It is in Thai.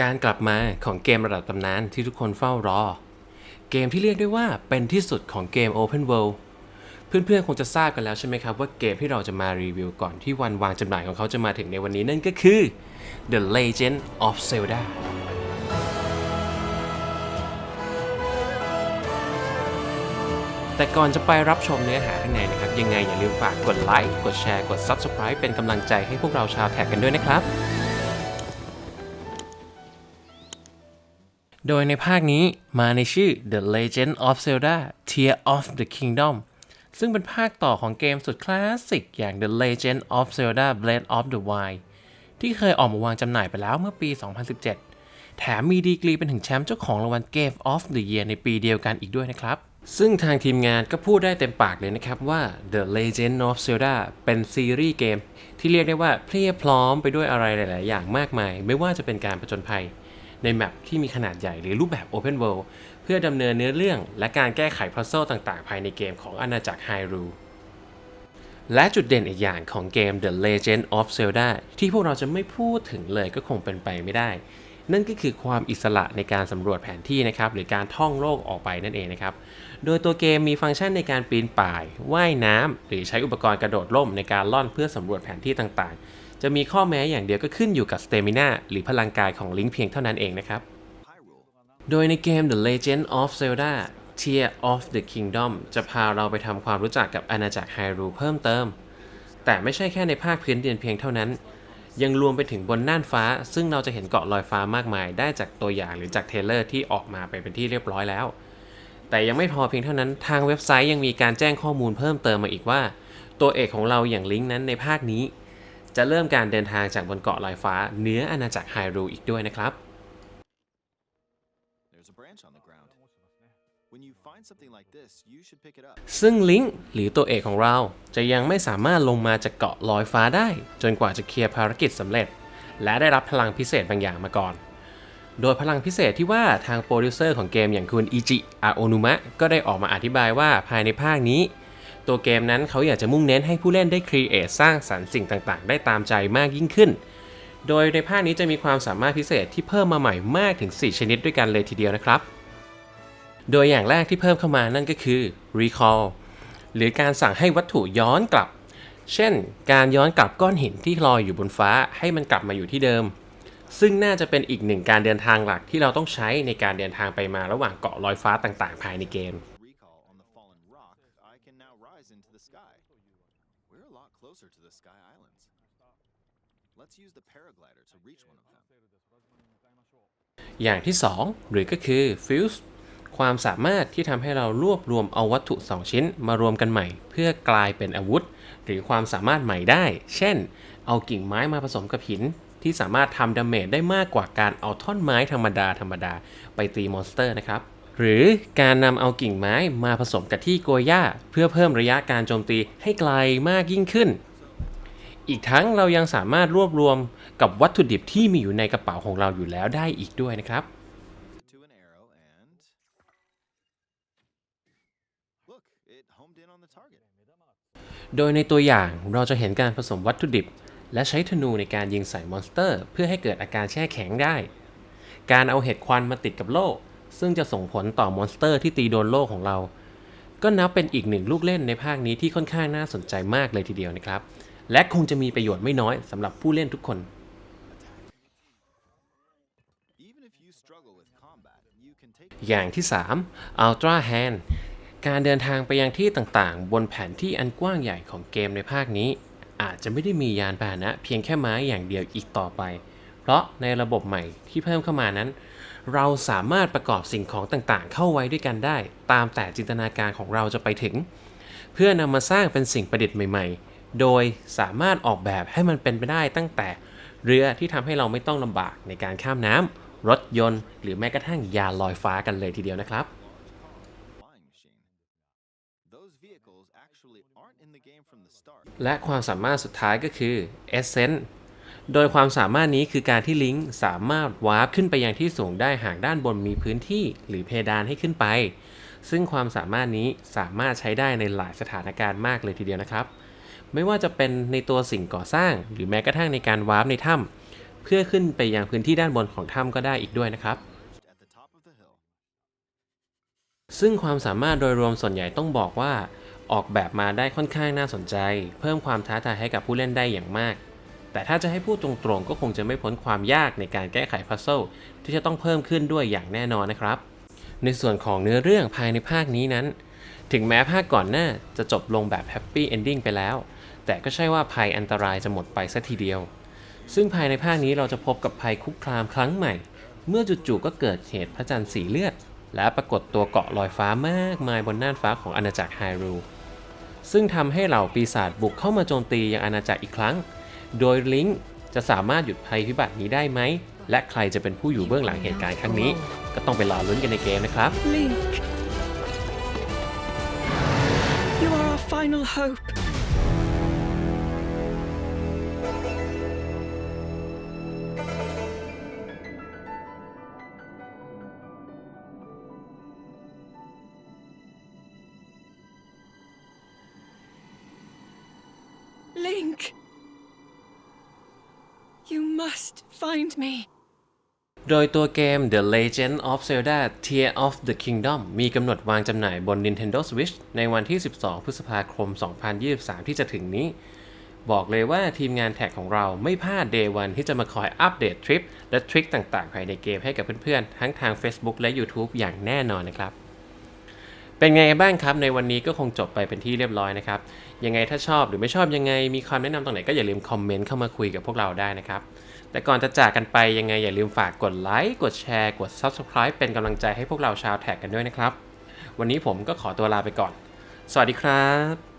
การกลับมาของเกมระดับตำนานที่ทุกคนเฝ้ารอ เกมที่เรียกได้ว่าเป็นที่สุดของเกม Open World เพื่อนๆ คงจะทราบกันแล้วใช่ไหมครับ ว่าเกมที่เราจะมารีวิวก่อนที่วันวางจำหน่ายของเขาจะมาถึงในวันนี้นั่นก็คือ The Legend of Zelda แต่ก่อนจะไปรับชมเนื้อหาข้างในนะครับ ยังไงอย่าลืมฝากกดไลค์ กดแชร์ กด Subscribe เป็นกำลังใจให้พวกเราชาวแท็กกันด้วยนะครับ โดยในภาคนี้มาในชื่อ The Legend of Zelda Tear of the Kingdom ซึ่งเป็นภาคต่อของเกมสุดคลาสสิกอย่าง The Legend of Zelda Breath of the Wild ที่เคยออกมาวางจำหน่ายไปแล้วเมื่อปี 2017 แถมมีดีกรีเป็นถึงแชมป์เจ้าของรางวัล Game of the Year ในปีเดียวกันอีกด้วยนะครับ ซึ่งทางทีมงานก็พูดได้เต็มปากเลยนะครับว่า The Legend of Zelda เป็นซีรีส์เกมที่เรียกได้ว่าเพรียบพร้อมไปด้วยอะไรหลาย ๆ อย่างมากมาย ไม่ว่าจะเป็นการผจญภัย ในแมปที่มีขนาดใหญ่หรือรูปแบบ Open World เพื่อดำเนินเนื้อเรื่อง และการแก้ไขพัซเซิลต่างๆ ภายในเกมของอาณาจักรไฮรูและจุดเด่นอีกอย่างของเกม The Legend of Zelda ที่พวกเราจะไม่พูดถึงเลยก็คงเป็นไปไม่ได้ นั่นก็คือความอิสระในการสำรวจแผนที่นะครับหรือการท่องโลกออกไปนั่นเองนะครับ โดยตัวเกมมีฟังก์ชันในการปีนป่าย ว่ายน้ำหรือใช้อุปกรณ์กระโดดร่มในการล่อนเพื่อสำรวจแผนที่ต่างๆ จะมีข้อแม้อย่างเดียวก็ขึ้นอยู่กับสเตมินาหรือพลังกายของลิงก์เพียงเท่านั้นเองนะครับ โดยในเกม The Legend of Zelda Tear of the Kingdom จะพาเราไปทำความรู้จักกับอาณาจักรไฮรูเพิ่มเติม แต่ไม่ใช่แค่ในภาคพื้นดินเพียงเท่านั้น ยังรวมไปถึงบนน่านฟ้า ซึ่งเราจะเห็นเกาะลอยฟ้ามากมาย ได้จากตัวอย่างหรือจากเทเลอร์ที่ออกมาไปเป็นที่เรียบร้อยแล้ว แต่ยังไม่พอเพียงเท่านั้นทางเว็บไซต์ยังมีการแจ้งข้อมูลเพิ่มเติมมาอีกว่า ตัวเอกของเราอย่างลิงก์นั้นในภาคนี้ จะเริ่มการเดินทางจากบนเกาะลอยฟ้าเหนืออาณาจักรไฮรูอีกด้วยนะครับ There's a branch on the ground. When you find something like this, you should pick it up. ซึ่งลิงก์หรือตัวเอกของเราจะยังไม่สามารถลงมาจากเกาะลอยฟ้าได้ จนกว่าจะเคลียร์ภารกิจสำเร็จ และได้รับพลังพิเศษบางอย่างมาก่อน โดยพลังพิเศษที่ว่าทางโปรดิวเซอร์ของเกมอย่างคุณอิจิอาโอนุมะก็ได้ออกมาอธิบายว่าภายในภาคนี้ ตัวเกมนั้นเขาอยากจะมุ่งเน้นให้ผู้เล่นได้ครีเอทสร้างสรรค์สิ่งต่างๆ ได้ตามใจมากยิ่งขึ้น โดยในภาคนี้จะมีความสามารถพิเศษที่เพิ่มมาใหม่มากถึง 4 ชนิดด้วยกันเลยทีเดียวนะครับ โดยอย่างแรกที่เพิ่มเข้ามานั่นก็คือ recall หรือการสั่งให้วัตถุย้อนกลับ เช่น การย้อนกลับก้อนหินที่ลอยอยู่บนฟ้าให้มันกลับมาอยู่ที่เดิม ซึ่งน่าจะเป็นอีกหนึ่งการเดินทางหลักที่เราต้องใช้ในการเดินทางไปมาระหว่างเกาะลอยฟ้าต่างๆ ภายในเกม Recall on the fallen rock, I can now rise into the sky. We're a lot closer to the Sky Islands. Let's use the paraglider to reach one of them. อย่างที่ 2 หรือก็คือ Fuse ความสามารถที่ทำให้เรารวบรวมเอาวัตถุ 2 ชิ้นมารวมกันใหม่ เพื่อกลายเป็นอาวุธ หรือความสามารถใหม่ได้ เช่น เอากิ่งไม้มาผสมกับหิน ที่สามารถทำดาเมจได้มากกว่าการเอาท่อนไม้ธรรมดาธรรมดาไปตีมอนสเตอร์นะครับ หรือการนำเอากิ่งไม้มาผสมกับที่โกยหญ้าเพื่อเพิ่มระยะการโจมตีให้ไกลมากยิ่งขึ้น อีกทั้งเรายังสามารถรวบรวมกับวัตถุดิบที่มีอยู่ในกระเป๋าของเราอยู่แล้วได้อีกด้วยนะครับ To an arrow and. Look, it homed in on the target. โดยในตัวอย่างเราจะเห็นการผสมวัตถุดิบ และใช้ธนูในการยิงใส่มอนสเตอร์ เพื่อให้เกิดอาการแช่แข็งได้ การเอาเห็ดควันมาติดกับโล่ ซึ่งจะส่งผลต่อมอนสเตอร์ที่ตีโดนโล่ของเรา ก็นับเป็นอีกหนึ่งลูกเล่นในภาคนี้ที่ค่อนข้างน่าสนใจมากเลยทีเดียวนะครับ และคงจะมีประโยชน์ไม่น้อยสำหรับผู้เล่นทุกคน Even with combat, you can take อย่างที่ 3 Ultra Hand การเดินทางไปยังที่ต่างๆ บนแผนที่อันกว้างใหญ่ของเกมในภาคนี้ อาจจะไม่ได้มียานพาหนะเพียงแค่ไม้อย่างเดียวอีกต่อไป เพราะในระบบใหม่ที่เพิ่มเข้ามานั้น เราสามารถประกอบสิ่งของต่างๆ เข้าไว้ด้วยกันได้ ตามแต่จินตนาการของเราจะไปถึง เพื่อนำมาสร้างเป็นสิ่งประดิษฐ์ใหม่ ๆ โดยสามารถออกแบบให้มันเป็นไปได้ตั้งแต่เรือที่ทำให้เราไม่ต้องลำบากในการข้ามน้ำรถยนต์ หรือแม้กระทั่งยานลอยฟ้ากันเลยทีเดียวนะครับ flying machine. Those vehicles actually aren't in the game from the start. และความสามารถสุดท้ายก็คือ Essence โดยความสามารถนี้คือการที่ลิงก์สามารถวาร์ปขึ้นไปยังที่สูงได้หากด้านบนมีพื้นที่หรือเพดานให้ขึ้นไป ซึ่งความสามารถนี้สามารถใช้ได้ในหลายสถานการณ์มากเลยทีเดียวนะครับ ไม่ว่าจะเป็นในตัวสิ่งก่อสร้าง หรือแม้กระทั่งในการวาร์ปในถ้ำเพื่อขึ้นไปยังพื้นที่ด้านบนของถ้ำก็ได้อีกด้วยนะครับ ซึ่งความสามารถโดยรวมส่วนใหญ่ต้องบอกว่า ออกแบบมาได้ค่อนข้างน่าสนใจ เพิ่มความท้าทายให้กับผู้เล่นได้อย่างมาก แต่ถ้าจะให้พูดตรงๆ ก็คงจะไม่พ้นความยากในการแก้ไขพัซเซิลที่จะต้องเพิ่มขึ้นด้วยอย่างแน่นอนนะครับ ในส่วนของเนื้อเรื่องภายในภาคนี้นั้น ถึงแม้ภาคก่อนหน้าจะจบลงแบบแฮปปี้เอนดิ้งไปแล้ว แต่ก็ใช่ว่าภัยอันตรายจะหมดไปสัทีเดียว ซึ่งภายในภาคนี้เราจะพบกับภัยคุกคามครั้งใหม่ เมื่อจู่ๆก็เกิดเหตุพระจันทร์สีเลือด และปรากฏตัวเกาะลอยฟ้ามากมายบนน่านฟ้าของอาณาจักรไฮรูซึ่งทำให้เหล่าปีศาจบุกเข้ามาโจมตียังอาณาจักรอีกครั้ง โดยลิงก์จะสามารถหยุดภัยพิบัตินี้ได้ไหม และใครจะเป็นผู้อยู่เบื้องหลังเหตุการณ์ครั้งนี้ ก็ต้องไปรอลุ้นกันในเกมนะครับ Link. You are our final hope. Link. You must find me. โดยตัวเกม The Legend of Zelda Tears of the Kingdom มีกำหนดวางจำหน่ายบน Nintendo Switch ในวันที่ 12 พฤษภาคม 2023 ที่จะถึงนี้ บอกเลยว่าทีมงานแท็กของเราไม่พลาด Day 1ที่จะมาคอยอัปเดตทริปและทริคต่างๆ ภายในเกมให้กับเพื่อนๆ ทั้งทาง Facebook และ YouTube อย่างแน่นอนนะครับ เป็นไงบ้างครับ ในวันนี้ก็คงจบไปเป็นที่เรียบร้อยนะครับ ยังไงถ้าชอบหรือไม่ชอบยังไง มีความแนะนำตรงไหนก็อย่าลืมคอมเมนต์เข้ามาคุยกับพวกเราได้นะครับ แต่ก่อนจะจากกันไปยังไงอย่าลืมฝากกดไลค์ กดแชร์ กด Subscribe เป็นกำลังใจให้พวกเราชาวแท็กกันด้วยนะครับ วันนี้ผมก็ขอตัวลาไปก่อน สวัสดีครับ